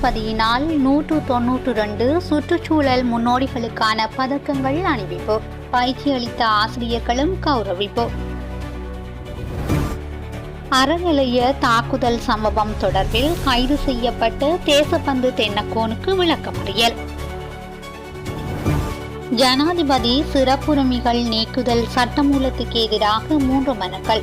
பதியினால் நூற்று தொன்னூற்று ரெண்டு சுற்றுச்சூழல் முன்னோடிகளுக்கான பதக்கங்கள் அணிவிப்பு. பயிற்சி அளித்த ஆசிரியர்களும் கௌரவிப்பு. அறநிலைய தாக்குதல் சம்பவம் தொடர்பில் கைது செய்யப்பட்ட தேசப்பந்து தென்னக்கோனுக்கு விளக்கமறியல். ஜனாதிபதி சிறப்புரிமைகள் நீக்குதல் சட்டமூலத்துக்கு எதிராக மூன்று மனுக்கள்.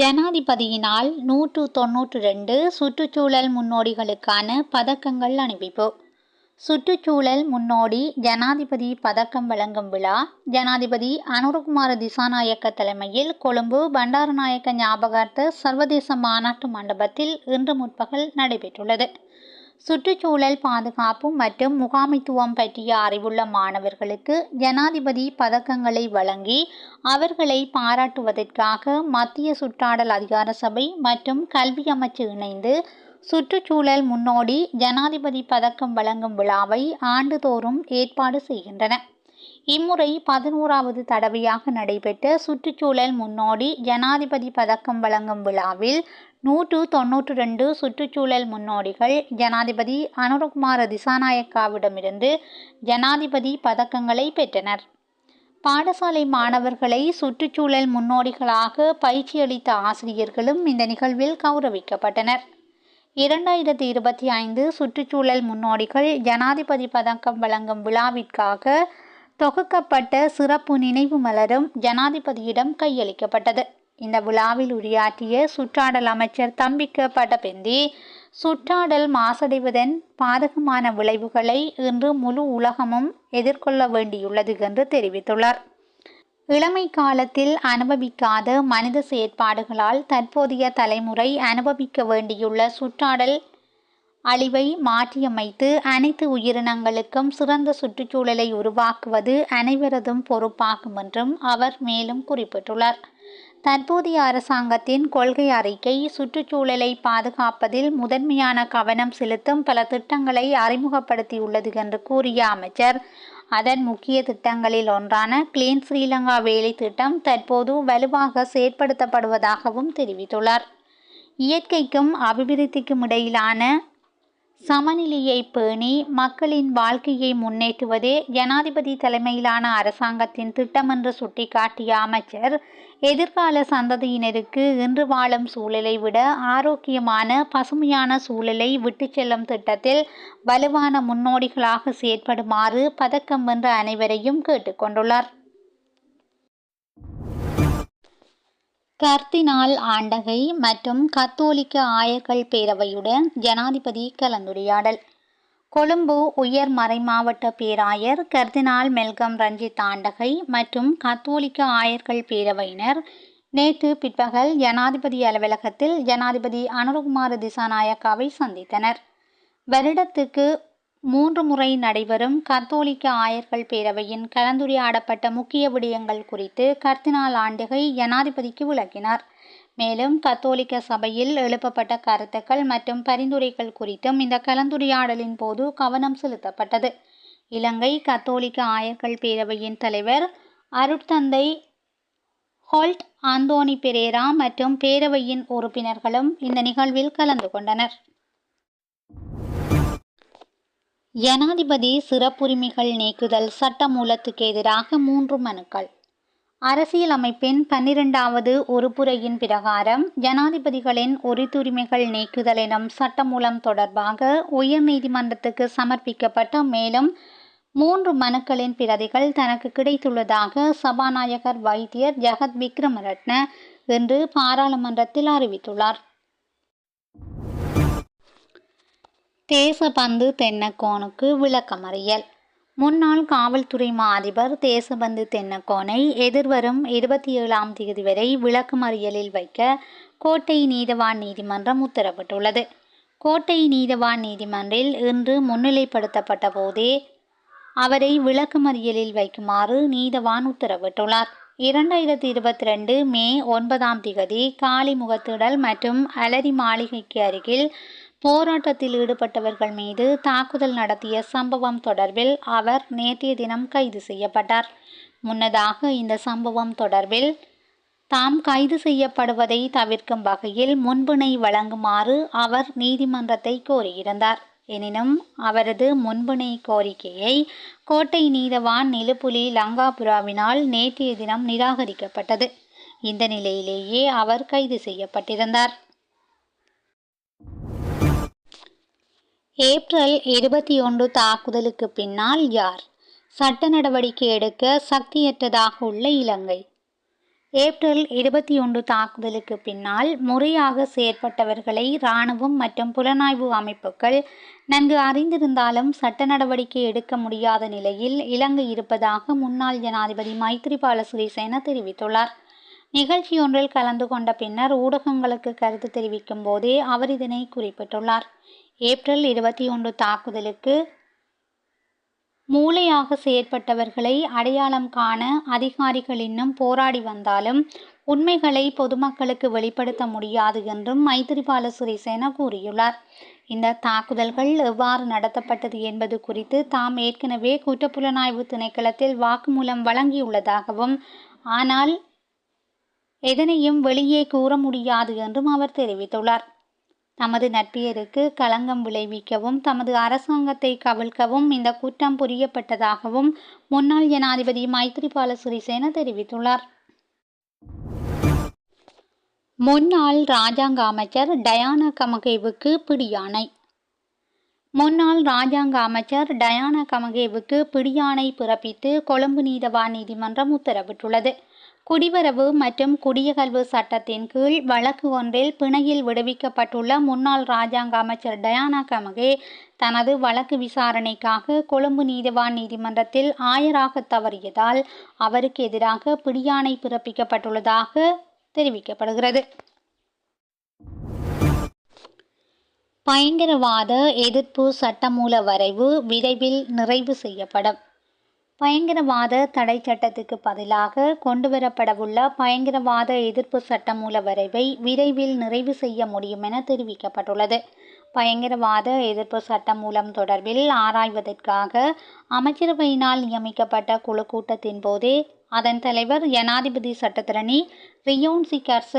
ஜனாதிபதியினால் நூற்று தொன்னூற்று ரெண்டு சுற்றுச்சூழல் முன்னோடிகளுக்கான பதக்கங்கள் அணிவிப்பு. சுற்றுச்சூழல் முன்னோடி ஜனாதிபதி பதக்கம் வழங்கும் விழா ஜனாதிபதி அனுரகுமார திசாநாயக்க தலைமையில் கொழும்பு பண்டாரநாயக்க ஞாபகார்த்த சர்வதேச மாநாட்டு மண்டபத்தில் இன்று முற்பகல் நடைபெற்றுள்ளது. சுற்றுச்சூழல் பாதுகாப்பு மற்றும் முகாமைத்துவம் பற்றிய அறிவுள்ள மாணவர்களுக்கு ஜனாதிபதி பதக்கங்களை வழங்கி அவர்களை பாராட்டுவதற்காக மத்திய சுற்றாடல் அதிகார சபை மற்றும் கல்வி அமைச்சு இணைந்து சுற்றுச்சூழல் முன்னோடி ஜனாதிபதி பதக்கம் வழங்கும் விழாவை ஆண்டுதோறும் ஏற்பாடு செய்கின்றன. இம்முறை பதினோராவது தடவையாக நடைபெற்ற சுற்றுச்சூழல் முன்னோடி ஜனாதிபதி பதக்கம் வழங்கும் விழாவில் நூற்று தொன்னூற்று ரெண்டு சுற்றுச்சூழல் முன்னோடிகள் ஜனாதிபதி அனுரகுமார திசாநாயக்காவிடமிருந்து ஜனாதிபதி பதக்கங்களை பெற்றனர். பாடசாலை மாணவர்களை சுற்றுச்சூழல் முன்னோடிகளாக பயிற்சியளித்த ஆசிரியர்களும் இந்த நிகழ்வில் கௌரவிக்கப்பட்டனர். இரண்டாயிரத்தி இருபத்தி ஐந்து சுற்றுச்சூழல் முன்னோடிகள் ஜனாதிபதி பதக்கம் வழங்கும் விழாவிற்காக தொகுக்கப்பட்ட சிறப்பு நினைவு மலரும் ஜனாதிபதியிடம் கையளிக்கப்பட்டது. இந்த விழாவில் உரையாற்றிய சுற்றாடல் அமைச்சர் தம்பிக்க பட்டபெந்தி சுற்றாடல் மாசடைவதன் பாதகமான விளைவுகளை இன்று முழு உலகமும் எதிர்கொள்ள வேண்டியுள்ளது என்று தெரிவித்துள்ளார். இளமை காலத்தில் அனுபவிக்காத மனித செயற்பாடுகளால் தற்போதைய தலைமுறை அனுபவிக்க வேண்டியுள்ள சுற்றாடல் அழிவை மாற்றியமைத்து அனைத்து உயிரினங்களுக்கும் சிறந்த சுற்றுச்சூழலை உருவாக்குவது அனைவரதும் பொறுப்பாகும் என்றும் அவர் மேலும் குறிப்பிட்டுள்ளார். தற்போதைய அரசாங்கத்தின் கொள்கை அறிக்கை சுற்றுச்சூழலை பாதுகாப்பதில் முதன்மையான கவனம் செலுத்தும் பல திட்டங்களை அறிமுகப்படுத்தியுள்ளது என்று கூறிய அமைச்சர். அதன் முக்கிய திட்டங்களில் ஒன்றான கிளீன் ஸ்ரீலங்கா வேலை திட்டம் தற்போது வலுவாக செயற்படுத்தப்படுவதாகவும் தெரிவித்துள்ளார். இயற்கைக்கும் அபிவிருத்திக்கும் இடையிலான சமநிலையை பேணி மக்களின் வாழ்க்கையை முன்னேற்றுவதே ஜனாதிபதி தலைமையிலான அரசாங்கத்தின் திட்டம் என்று சுட்டிக்காட்டிய அமைச்சர் எதிர்கால சந்ததியினருக்கு இன்று வாழும் சூழலை விட ஆரோக்கியமான பசுமையான சூழலை விட்டுச் செல்லும் திட்டத்தில் வலுவான முன்னோடிகளாக செயற்படுமாறு பதக்கம் வென்ற அனைவரையும் கேட்டுக்கொண்டுள்ளார் கர்தினால் ஆண்டகை மற்றும் கத்தோலிக்க ஆயர்கள் பேரவையுடன் ஜனாதிபதி கலந்துரையாடல். கொழும்பு உயர் மறைமாவட்ட பேராயர் கர்தினால் மெல்கம் ரஞ்சித் ஆண்டகை மற்றும் கத்தோலிக்க ஆயர்கள் பேரவையினர் நேற்று பிற்பகல் ஜனாதிபதி அலுவலகத்தில் ஜனாதிபதி அனுரகுமார திசாநாயக்காவை சந்தித்தனர். வருடத்துக்கு மூன்று முறை நடைபெறும் கத்தோலிக்க ஆயர்கள் பேரவையின் கலந்துரையாடப்பட்ட முக்கிய விடயங்கள் குறித்து கர்தினால் ஆண்டுகை ஜனாதிபதிக்கு விளக்கினார். மேலும் கத்தோலிக்க சபையில் எழுப்பப்பட்ட கருத்துக்கள் மற்றும் பரிந்துரைகள் குறித்தும் இந்த கலந்துரையாடலின் போது கவனம் செலுத்தப்பட்டது. இலங்கை கத்தோலிக்க ஆயர்கள் பேரவையின் தலைவர் அருட்தந்தை ஹோல்ட் ஆந்தோனி பெரேரா மற்றும் பேரவையின் உறுப்பினர்களும் இந்த நிகழ்வில் கலந்து கொண்டனர். ஜனாதிபதி சிறப்புரிமைகள் நீக்குதல் சட்டமூலத்துக்கு எதிராக மூன்று மனுக்கள். அரசியலமைப்பின் பன்னிரெண்டாவது உறுப்புரையின் பிரகாரம் ஜனாதிபதிகளின் உரித்துரிமைகள் நீக்குதல் எனும் சட்டமூலம் தொடர்பாக உயர்நீதிமன்றத்துக்கு சமர்ப்பிக்கப்பட்ட மேலும் மூன்று மனுக்களின் பிரதிகள் தனக்கு கிடைத்துள்ளதாக சபாநாயகர் வைத்தியர் ஜெகத் விக்ரமரட்ன இன்று பாராளுமன்றத்தில் அறிவித்துள்ளார். தேசபந்து தென்னக்கோனுக்கு விளக்கமறியல். முன்னாள் காவல்துறை மா அதிபர் தேசபந்து தென்னக்கோனை எதிர்வரும் இருபத்தி ஏழாம் தேதி வரை விளக்கமறியலில் வைக்க கோட்டை நீதவான் நீதிமன்றம் உத்தரவிட்டுள்ளது. கோட்டை நீதவான் நீதிமன்றில் இன்று முன்னிலைப்படுத்தப்பட்ட போதே அவரை விளக்கமறியலில் வைக்குமாறு நீதவான் உத்தரவிட்டுள்ளார். இரண்டாயிரத்தி இருபத்தி ரெண்டு மே ஒன்பதாம் திகதி காலி முகத்திடல் மற்றும் அலரி மாளிகைக்கு அருகில் போராட்டத்தில் ஈடுபட்டவர்கள் மீது தாக்குதல் நடத்திய சம்பவம் தொடர்பில் அவர் நேற்றைய தினம் கைது செய்யப்பட்டார். முன்னதாக இந்த சம்பவம் தொடர்பில் தாம் கைது செய்யப்படுவதை தவிர்க்கும் வகையில் முன்பிணை வழங்குமாறு அவர் நீதிமன்றத்தை கோரியிருந்தார். எனினும் அவரது முன்பிணை கோரிக்கையை கோட்டை நீதவான் நிலுப்புலி லங்காபுராவினால் நேற்றைய தினம் நிராகரிக்கப்பட்டது. இந்த நிலையிலேயே அவர் கைது செய்யப்பட்டிருந்தார். ஏப்ரல் இருபத்தி ஒன்று தாக்குதலுக்கு பின்னால் யார்? சட்ட நடவடிக்கை எடுக்க சக்தியற்றதாக உள்ள இலங்கை. ஏப்ரல் இருபத்தி ஒன்று தாக்குதலுக்கு பின்னால் முறையாக செயற்பட்டவர்களை இராணுவம் மற்றும் புலனாய்வு அமைப்புகள் நன்கு அறிந்திருந்தாலும் சட்ட நடவடிக்கை எடுக்க முடியாத நிலையில் இலங்கை இருப்பதாக முன்னாள் ஜனாதிபதி மைத்ரிபால சிறிசேன தெரிவித்துள்ளார். நிகழ்ச்சி ஒன்றில் கலந்து கொண்ட பின்னர் ஊடகங்களுக்கு கருத்து தெரிவிக்கும் போதே அவர் இதனை குறிப்பிட்டுள்ளார். ஏப்ரல் இருபத்தி ஒன்று தாக்குதலுக்கு மூளையாக செயற்பட்டவர்களை அடையாளம் காண அதிகாரிகள் இன்னும் போராடி வந்தாலும் உண்மைகளை பொதுமக்களுக்கு வெளிப்படுத்த முடியாது என்றும் மைத்திரிபால சிறிசேன கூறியுள்ளார். இந்த தாக்குதல்கள் எவ்வாறு நடத்தப்பட்டது என்பது குறித்து தாம் ஏற்கனவே குற்றப்புலனாய்வு திணைக்களத்தில் வாக்குமூலம் வழங்கியுள்ளதாகவும் ஆனால் எதனையும் வெளியே கூற முடியாது என்றும் அவர் தெரிவித்துள்ளார். தமது நட்பியருக்கு களங்கம் விளைவிக்கவும் தமது அரசாங்கத்தை கவிழ்க்கவும் இந்த குற்றம் புரியப்பட்டதாகவும் முன்னாள் ஜனாதிபதி மைத்ரிபால சிறிசேன தெரிவித்துள்ளார். முன்னாள் ராஜாங்க அமைச்சர் டயானா கமகேவுக்கு பிடியானை முன்னாள் ராஜாங்க அமைச்சர் டயானா கமகேவுக்கு பிடியானை பிறப்பித்து கொழும்பு நீதவான் நீதிமன்றம் உத்தரவிட்டுள்ளது. குடிவரவு மற்றும் குடியகல்வு சட்டத்தின் கீழ் வழக்கு ஒன்றில் பிணையில் விடுவிக்கப்பட்டுள்ள முன்னாள் ராஜாங்க அமைச்சர் டயானா கமகே தனது வழக்கு விசாரணைக்காக கொழும்பு நீதிவான் நீதிமன்றத்தில் ஆயராக தவறியதால் அவருக்கு எதிராக பிடியாணை பிறப்பிக்கப்பட்டுள்ளதாக தெரிவிக்கப்படுகிறது. பயங்கரவாத எதிர்ப்பு சட்டமூல வரைவு விரைவில் நிறைவு செய்யப்படும். பயங்கரவாத தடை சட்டத்துக்கு பதிலாக கொண்டுவரப்படவுள்ள பயங்கரவாத எதிர்ப்பு சட்டமூல வரைவை விரைவில் நிறைவு செய்ய முடியும் என தெரிவிக்கப்பட்டுள்ளது. பயங்கரவாத எதிர்ப்பு சட்டமூலம் தொடர்பில் ஆராய்வதற்காக அமைச்சரவையினால் நியமிக்கப்பட்ட குழு கூட்டத்தின் போதே அதன் தலைவர் ஜனாதிபதி சட்டத்திரணி ரியோன்சி கர்ச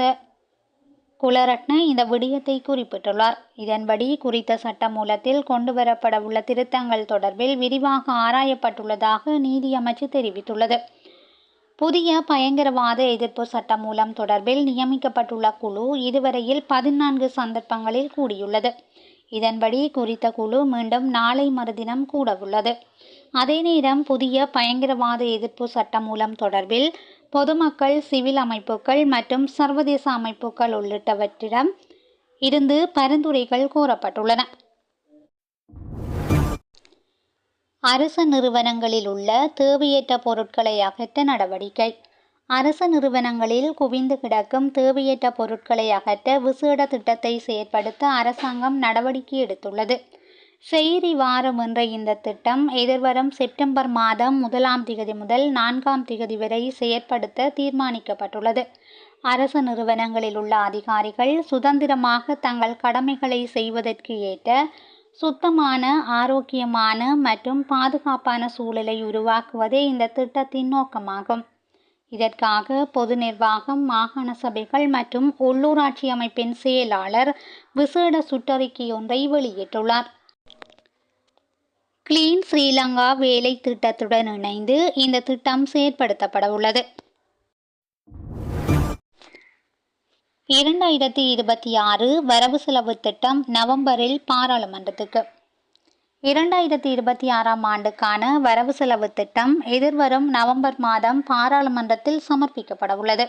குலரட்ன இந்த விடயத்தை குறிப்பிட்டுள்ளார். இதன்படி குறித்த சட்டமூலத்தில் கொண்டுவரப்பட உள்ள திருத்தங்கள் தொடர்பில் விரிவாக ஆராயப்பட்டுள்ளதாக நீதி அமைச்சு தெரிவித்துள்ளது. புதிய பயங்கரவாத எதிர்ப்பு சட்டமூலம் தொடர்பில் நியமிக்கப்பட்டுள்ள குழு இதுவரையில் பதினான்கு சந்தர்ப்பங்களில் கூடியுள்ளது. இதன்படி குறித்த குழு மீண்டும் நாளை மறுதினம் கூடவுள்ளது. அதே நேரம் புதிய பயங்கரவாத எதிர்ப்பு சட்டமூலம் தொடர்பில் பொதுமக்கள் சிவில் அமைப்புகள் மற்றும் சர்வதேச அமைப்புகள் உள்ளிட்டவற்றிடம் இருந்து பரிந்துரைகள் கூறப்பட்டுள்ளன அரச நிறுவனங்களில் உள்ள தேவையற்ற பொருட்களை அகற்ற நடவடிக்கை. அரச நிறுவனங்களில் குவிந்து கிடக்கும் தேவையற்ற பொருட்களை அகற்ற விசேட திட்டத்தை செயற்படுத்த அரசாங்கம் நடவடிக்கை எடுத்துள்ளது. செய்தி வாரம் என்ற இந்த திட்டம் எதிர்வரும் செப்டம்பர் மாதம் முதலாம் திகதி முதல் நான்காம் திகதி வரை செயற்படுத்த தீர்மானிக்கப்பட்டுள்ளது. அரசு நிறுவனங்களில் உள்ள அதிகாரிகள் சுதந்திரமாக தங்கள் கடமைகளை செய்வதற்கு ஏற்ற சுத்தமான ஆரோக்கியமான மற்றும் பாதுகாப்பான சூழலை உருவாக்குவதே இந்த திட்டத்தின் நோக்கமாகும். இதற்காக பொது நிர்வாகம் மாகாண சபைகள் மற்றும் உள்ளூராட்சி அமைப்பின் செயலாளர் விசேட சுற்றறிக்கை ஒன்றை வெளியிட்டுள்ளார். கிளீன் ஸ்ரீலங்கா வேலை திட்டத்துடன் இணைந்து இந்த திட்டம் செயற்படுத்தப்பட உள்ளது. இரண்டாயிரத்தி இருபத்தி ஆறு வரவு செலவு திட்டம் நவம்பரில் பாராளுமன்றத்துக்கு. இரண்டாயிரத்தி இருபத்தி ஆறாம் ஆண்டுக்கான வரவு செலவு திட்டம் எதிர்வரும் நவம்பர் மாதம் பாராளுமன்றத்தில் சமர்ப்பிக்கப்பட உள்ளது.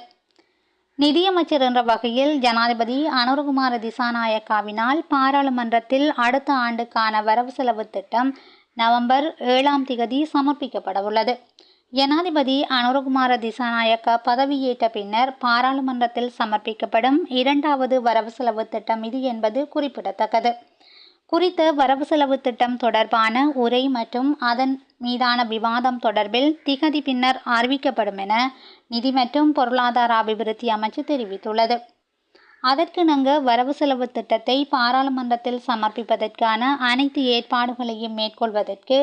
நிதியமைச்சர் என்ற வகையில் ஜனாதிபதி அனுரகுமார திசாநாயக்காவினால் பாராளுமன்றத்தில் அடுத்த ஆண்டுக்கான வரவு செலவு திட்டம் நவம்பர் ஏழாம் திகதி சமர்ப்பிக்கப்படவுள்ளது. ஜனாதிபதி அனுரகுமார திசாநாயக்க பதவியேற்ற பின்னர் பாராளுமன்றத்தில் சமர்ப்பிக்கப்படும் இரண்டாவது வரவு செலவு திட்டம் இது என்பது குறிப்பிடத்தக்கது. குறித்த வரவு செலவு திட்டம் தொடர்பான உரை மற்றும் அதன் மீதான விவாதம் தொடர்பில் திகதி பின்னர் அறிவிக்கப்படும் என நிதி மற்றும் பொருளாதார அபிவிருத்தி அமைச்சு தெரிவித்துள்ளது. அதற்கு நாங்கள் வரவு செலவு திட்டத்தை பாராளுமன்றத்தில் சமர்ப்பிப்பதற்கான அனைத்து ஏற்பாடுகளையும் மேற்கொள்வதற்கு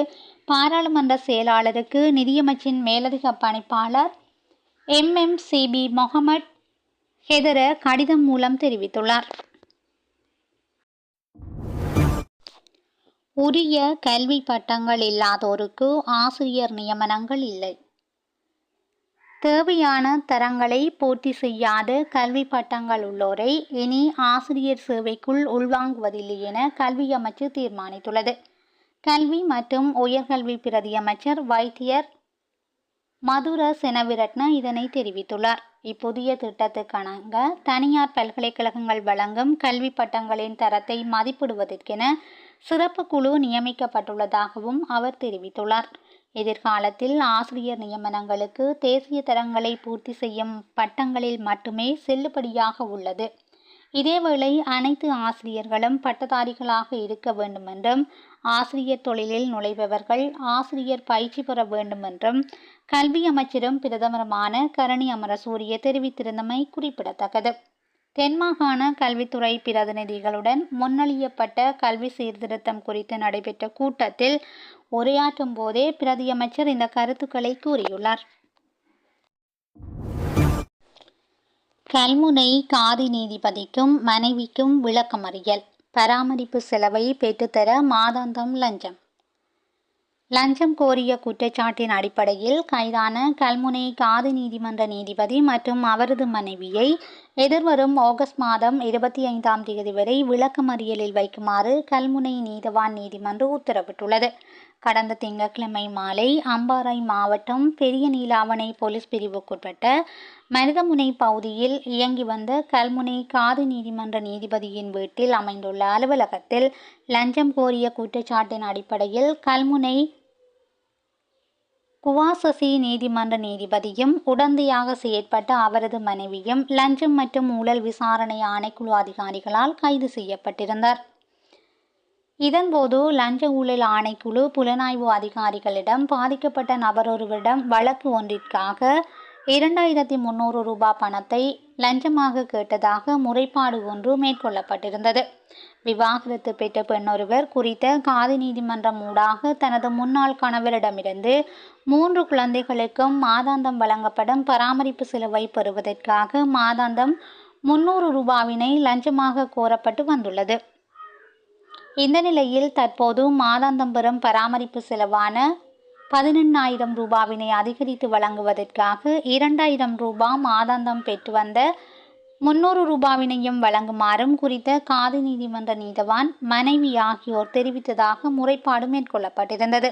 பாராளுமன்ற செயலாளருக்கு நிதியமைச்சின் மேலதிக பணிப்பாளர் எம்எம்சிபி முகமட் ஹெதர கடிதம் மூலம் தெரிவித்துள்ளார். உரிய கல்வி பட்டங்கள் இல்லாதோருக்கு ஆசிரியர் நியமனங்கள் இல்லை. தேவையான தரங்களை பூர்த்தி செய்யாத கல்வி பட்டங்கள் உள்ளோரை இனி ஆசிரியர் சேவைக்குள் உள்வாங்குவதில்லை என கல்வி அமைச்சு தீர்மானித்துள்ளது. கல்வி மற்றும் உயர்கல்வி பிரதி அமைச்சர் வைத்தியர் மதுர செனவிரட்ன இதனை தெரிவித்துள்ளார். இப்புதிய திட்டத்துக்கணங்க தனியார் பல்கலைக்கழகங்கள் வழங்கும் கல்வி பட்டங்களின் தரத்தை மதிப்பிடுவதற்கென சிறப்பு குழு நியமிக்கப்பட்டுள்ளதாகவும் அவர் தெரிவித்துள்ளார். எதிர்காலத்தில் ஆசிரியர் நியமனங்களுக்கு தேசிய தரங்களை பூர்த்தி செய்யும் பட்டங்களில் மட்டுமே செல்லுபடியாக உள்ளது. இதேவேளை அனைத்து ஆசிரியர்களும் பட்டதாரிகளாக இருக்க வேண்டுமென்றும் ஆசிரியர் தொழிலில் நுழைபவர்கள் ஆசிரியர் பயிற்சி பெற வேண்டுமென்றும் கல்வி அமைச்சரும் பிரதமருமான கரணி அமரசூரிய தெரிவித்திருந்தமை குறிப்பிடத்தக்கது. தென்மாகாண கல்வித்துறை பிரதிநிதிகளுடன் முன்னழியப்பட்ட கல்வி சீர்திருத்தம் குறித்து நடைபெற்ற கூட்டத்தில் உரையாற்றும் போதே பிரதியமைச்சர் இந்த கருத்துக்களை கூறியுள்ளார். கல்முனை காதி நீதிபதிக்கும் மனைவிக்கும் விளக்கமறியல். பராமரிப்பு செலவை பெற்றுத்தர மாதாந்தம் லஞ்சம். லஞ்சம் கோரிய குற்றச்சாட்டின் அடிப்படையில் கைதான கல்முனை காது நீதிமன்ற நீதிபதி மற்றும் அவரது மனைவியை எதிர்வரும் ஆகஸ்ட் மாதம் இருபத்தி ஐந்தாம் தேதி வரை விளக்கமறியலில் வைக்குமாறு கல்முனை நீதவான் நீதிமன்றம் உத்தரவிட்டுள்ளது. கடந்த திங்கட்கிழமை மாலை அம்பாறை மாவட்டம் பெரிய நீலாவணை போலீஸ் பிரிவுக்குட்பட்ட மருதமுனை பகுதியில் இயங்கி வந்த கல்முனை காது நீதிமன்ற நீதிபதியின் வீட்டில் அமைந்துள்ள அலுவலகத்தில் லஞ்சம் கோரிய குற்றச்சாட்டின் அடிப்படையில் கல்முனை குவாசசி நீதிமன்ற நீதிபதியும் உடந்தையாக செயற்பட்ட அவரது மனைவியும் லஞ்சம் மற்றும் ஊழல் விசாரணை ஆணைக்குழு அதிகாரிகளால் கைது செய்யப்பட்டிருந்தார். இதன்போது லஞ்ச ஊழல் ஆணைக்குழு புலனாய்வு அதிகாரிகளிடம் பாதிக்கப்பட்ட நபரொருவரிடம் வழக்கு ஒன்றிற்காக இரண்டாயிரத்தி முன்னூறு ரூபாய் பணத்தை லஞ்சமாக கேட்டதாக முறைப்பாடு ஒன்று மேற்கொள்ளப்பட்டிருந்தது. விவாகரத்து பெற்ற பெண்ணொருவர் குறித்த காதி நீதிமன்றம் ஊடாக தனது முன்னாள் கணவரிடமிருந்து மூன்று குழந்தைகளுக்கும் மாதாந்தம் வழங்கப்படும் பராமரிப்பு செலவை பெறுவதற்காக மாதாந்தம் முன்னூறு ரூபாவினை லஞ்சமாக கோரப்பட்டு வந்துள்ளது. இந்த நிலையில் தற்போது மாதாந்தம் பெறும் பராமரிப்பு செலவான பதினெண்ணாயிரம் ரூபாவினை அதிகரித்து வழங்குவதற்காக இரண்டாயிரம் ரூபாய் மாதாந்தம் பெற்று வந்த முன்னூறு ரூபாவினையும் வழங்குமாறும் குறித்த காதி நீதிமன்ற நீதவான் மனைவி ஆகியோர் தெரிவித்ததாக முறைப்பாடு மேற்கொள்ளப்பட்டிருந்தது.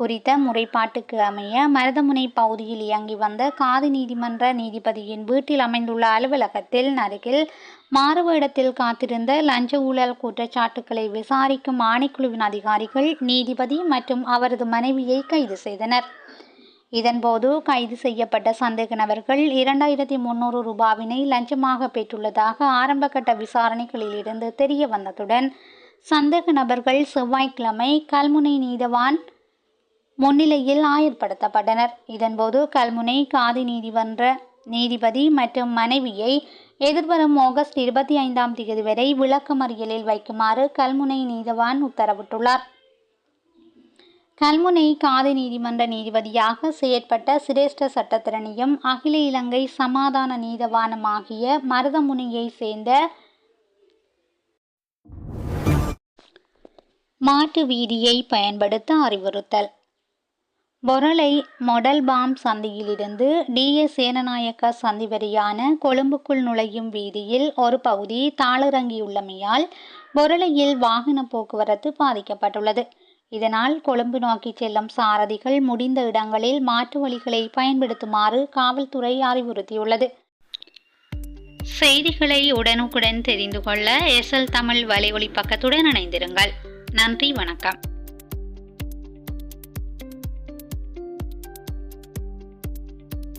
குறித்த முறைப்பாட்டுக்கு அமைய மருதமுனை பகுதியில் இயங்கி வந்த காதி நீதிமன்ற நீதிபதியின் வீட்டில் அமைந்துள்ள அலுவலகத்தில் அருகில் மாறுவேடத்தில் காத்திருந்த லஞ்ச ஊழல் குற்றச்சாட்டுக்களை விசாரிக்கும் ஆணைக்குழுவின் அதிகாரிகள் நீதிபதி மற்றும் அவரது மனைவியை கைது செய்தனர். இதன்போது கைது செய்யப்பட்ட சந்தேக நபர்கள் இரண்டாயிரத்தி முன்னூறு ரூபாவினை லஞ்சமாக பெற்றுள்ளதாக ஆரம்பகட்ட விசாரணைகளில் இருந்து தெரிய வந்ததுடன் சந்தேக நபர்கள் செவ்வாய்க்கிழமை கல்முனை நீதவான் முன்னிலையில் ஆயர்படுத்தப்பட்டனர். இதன்போது கல்முனை காதி நீதிமன்ற நீதிபதி மற்றும் மனைவியை எதிர்வரும் ஆகஸ்ட் இருபத்தி ஐந்தாம் தேதி வரை விளக்கமறியலில் வைக்குமாறு கல்முனை நீதவான் உத்தரவிட்டுள்ளார். கல்முனை காதி நீதிமன்ற நீதிபதியாக செயற்பட்ட சிரேஷ்ட சட்டத்திறனியும் அகில இலங்கை சமாதான நீதவானமாகிய மருதமுனையை சேர்ந்த மாட்டு வீதியை பயன்படுத்த அறிவுறுத்தல். பொரளை மொடல் பாம் சந்தியிலிருந்து டிஎஸ் சேனநாயக்க சந்தி வரியான கொழும்புக்குள் நுழையும் வீதியில் ஒரு பகுதி தாளிறங்கியுள்ளமையால் பொருளையில் வாகன போக்குவரத்து பாதிக்கப்பட்டுள்ளது. இதனால் கொழும்பு நோக்கி செல்லும் சாரதிகள் முடிந்த இடங்களில் மாற்று வழிகளை பயன்படுத்துமாறு காவல்துறை அறிவுறுத்தியுள்ளது. செய்திகளை உடனுக்குடன் தெரிந்து கொள்ள எஸ்எல் தமிழ் வலைஒலி பக்கத்துடன் இணைந்திருங்கள். நன்றி வணக்கம்.